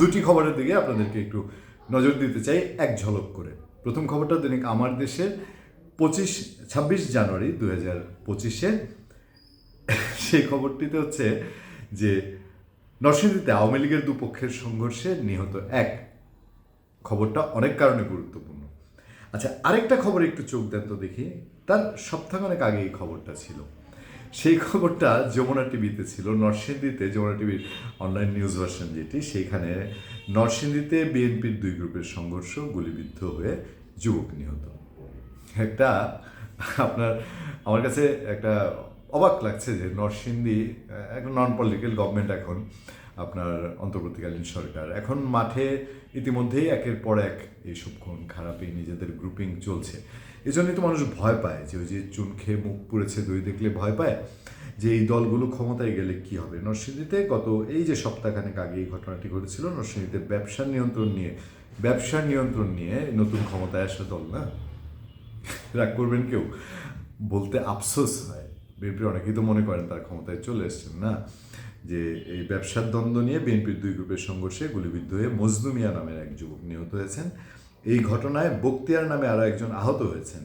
দুটি খবরের দিকে আপনাদেরকে একটু নজর দিতে চাই, এক ঝলক করে। প্রথম খবরটা দৈনিক আমার দেশের পঁচিশ, ছাব্বিশ জানুয়ারি দু হাজার পঁচিশে। সেই খবরটিতে হচ্ছে যে নরসিংদীতে আওয়ামী লীগের দুপক্ষের সংঘর্ষে নিহত এক। খবরটা অনেক কারণে গুরুত্বপূর্ণ। আচ্ছা আরেকটা খবর একটু চোখ দেন তো দেখি। তার সপ্তাহখানেক আগে এই খবরটা ছিল। সেই খবরটা যমুনা টিভিতে ছিল, নরসিংদীতে, যমুনা টিভির অনলাইন নিউজ ভার্সন যেটি, সেইখানে নরসিংদীতে বিএনপির দুই গ্রুপের সংঘর্ষ গুলিবিদ্ধ হয়ে যুবক নিহত। একটা আপনার, আমার কাছে একটা অবাক লাগছে যে নরসিংদী, এখন নন পলিটিক্যাল গভর্নমেন্ট এখন আপনার অন্তর্বর্তীকালীন সরকার। এখন মাঠে ইতিমধ্যেই একের পর এক এইসব খুন, খারাপই নিজেদের গ্রুপিং চলছে। এই জন্যই তো মানুষ ভয় পায় যে ওই যে চুন খেয়ে মুখ পুড়েছে, দই দেখলে ভয় পায় যে এই দলগুলো ক্ষমতায় গেলে কি হবে। নরসিংদীতে গত এই যে সপ্তাহখানেক আগে এই ঘটনাটি ঘটেছিল, নরসিংদীতে ব্যবসা নিয়ন্ত্রণ নিয়ে, ব্যবসা নিয়ন্ত্রণ নিয়ে নতুন ক্ষমতায় আসা দল না? রাগ করবেন কেউ? বলতে আফসোস হয়। বিএনপি অনেকেই তো মনে করেন তার ক্ষমতায় চলে এসছেন না। যে এই ব্যবসার দ্বন্দ্ব নিয়ে বিএনপির দুই গ্রুপের সংঘর্ষে গুলিবিদ্ধ হয়ে মজনু মিয়া নামের এক যুবক নিহত হয়েছেন। এই ঘটনায় বক্তিয়ার নামে আরও একজন আহত হয়েছেন।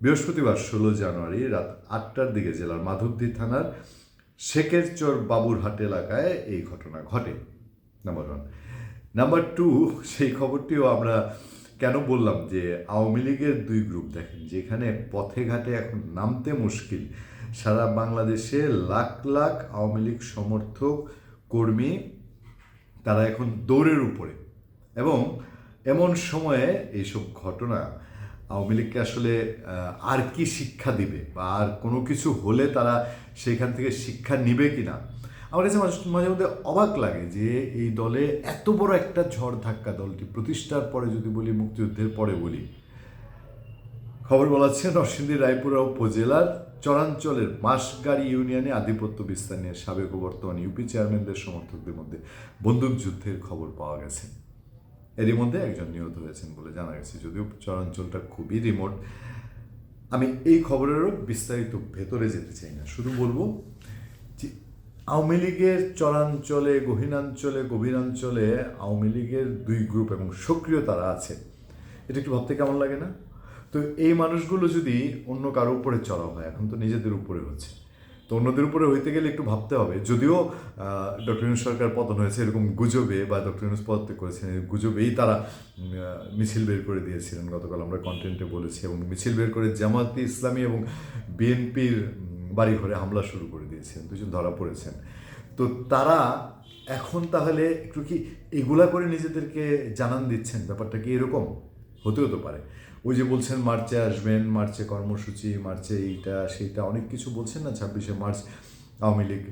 বৃহস্পতিবার ষোলো জানুয়ারি রাত আটটার দিকে জেলার মাধবদী থানার শেকেরচর বাবুরহাট এলাকায় এই ঘটনা ঘটে। নাম্বার ওয়ান নাম্বার টু সেই খবরটিও আমরা কেন বললাম যে আওয়ামী লীগের দুই গ্রুপ দেখেন, যেখানে পথে ঘাটে এখন নামতে মুশকিল। সারা বাংলাদেশে লাখ লাখ আওয়ামী লীগ সমর্থক, কর্মী, তারা এখন দৌড়ের উপরে। এবং এমন সময়ে এইসব ঘটনা আওয়ামী লীগকে আসলে আর কি শিক্ষা দিবে বা আর কোনো কিছু হলে তারা সেখান থেকে শিক্ষা নিবে কিনা? আমার কাছে মাঝে মধ্যে অবাক লাগে যে এই দলে এত বড় একটা ঝড় ধাক্কা দলটি প্রতিষ্ঠার পরে যদি বলি, মুক্তিযুদ্ধের পরে বলি। খবর বলা হচ্ছে নরসিংদী রায়পুরা উপজেলার চরাঞ্চলের মাসগাড়ি ইউনিয়নে আধিপত্য বিস্তার নিয়ে সাবেক ও বর্তমান ইউপি চেয়ারম্যানদের সমর্থকদের মধ্যে বন্দুক যুদ্ধের খবর পাওয়া গেছে। এরই মধ্যে একজন নিহত হয়েছেন বলে জানা গেছে। যদিও চরাঞ্চলটা খুবই রিমোট আমি এই খবরেরও বিস্তারিত ভেতরে যেতে চাই না। শুধু বলব যে আওয়ামী লীগের চরাঞ্চলে, গহীনাঞ্চলে, গভীরাঞ্চলে আওয়ামী লীগের দুই গ্রুপ এবং সক্রিয় তারা আছে। এটা একটু ভাবতে কেমন লাগে না? তো এই মানুষগুলো যদি অন্য কারও উপরে চড়া হয়, এখন তো নিজেদের উপরে হচ্ছে। তো অন্যদের উপরে হইতে গেলে একটু ভাবতে হবে। যদিও ডক্টর ইউনুস সরকার পতন হয়েছে এরকম গুজবে বা ডক্টর ইউনুস পদত্যাগ করেছেন গুজবেই তারা মিছিল বের করে দিয়েছিলেন গতকাল। আমরা কন্টেন্টে বলেছি এবং মিছিল বের করে জামাতি ইসলামী এবং বিএনপির বাড়িঘরে হামলা শুরু করে দিয়েছেন দুজন ধরা পড়েছেন। তো তারা এখন তাহলে একটু কি এগুলা করে নিজেদেরকে জানান দিচ্ছেন? ব্যাপারটা কি এরকম? হতেও তো পারে। ওই যে বলছেন মার্চে আসবেন, মার্চে কর্মসূচি, মার্চে এইটা, সেইটা অনেক কিছু বলছেন না ছাব্বিশে মার্চ আওয়ামী লীগ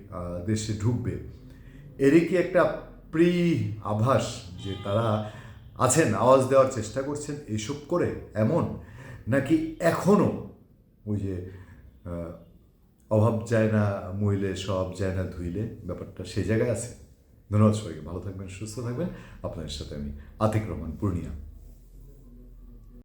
দেশে ঢুকবে। এরই কি একটা প্রি আভাস যে তারা আছেন, আওয়াজ দেওয়ার চেষ্টা করছেন এইসব করে, এমন? নাকি এখনও ওই যে অভাব যায় না, মইলে সব যায় না ধুইলে? ব্যাপারটা সেই জায়গায় আছে। ধন্যবাদ সবাইকে, ভালো থাকবেন, সুস্থ থাকবেন। আপনাদের সাথে আমি আতিক রহমান, পূর্ণিয়া।